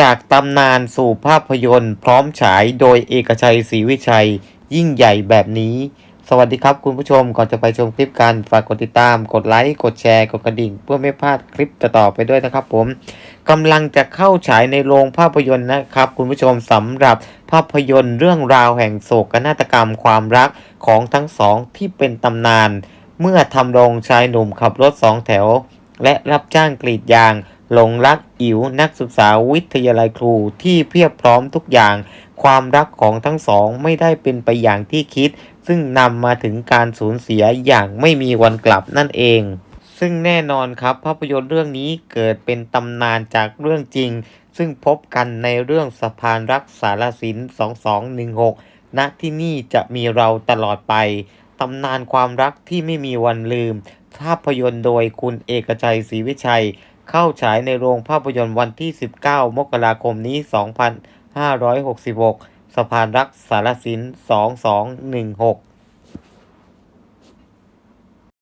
จากตำนานสู่ภาพยนตร์ พร้อมฉายโดยเอกชัยศรีวิชัย ยิ่งใหญ่แบบนี้ สวัสดีครับคุณผู้ชมก่อนจะไปชมคลิปกัน ฝากกดติดตาม กดไลค์ กดแชร์ กดกระดิ่ง เพื่อไม่พลาดคลิปต่อไปด้วยนะครับผมกำลังจะเข้าฉายในโรงภาพยนตร์นะครับ คุณผู้ชมสำหรับภาพยนตร์เรื่องราวแห่งโศกนาฏกรรมความรักของทั้งสองที่เป็นตำนาน เมื่อทำรงชายหนุ่มขับรถสองแถว และรับจ้างกรีดยาง หลงรักอิ๋วนักศึกษาวิทยาลัยครูที่เพียบพร้อมทุกอย่าง ความรักของทั้งสองไม่ได้เป็นไปอย่างที่คิด ซึ่งนำมาถึงการสูญเสียอย่างไม่มีวันกลับนั่นเอง ซึ่งแน่นอนครับภาพยนตร์เรื่องนี้เกิดเป็นตำนานจากเรื่องจริง ซึ่งพบกันในเรื่องสะพานรักสารสิน 2216 ณที่นี่จะมีเราตลอดไปตำนานความรักที่ไม่มีวันลืม ภาพยนตร์โดยคุณเอกชัยศรีวิชัย เข้าฉายในโรงภาพยนตร์วันที่ 19 มกราคมนี้ 2566 สะพานรักสารสิน 2216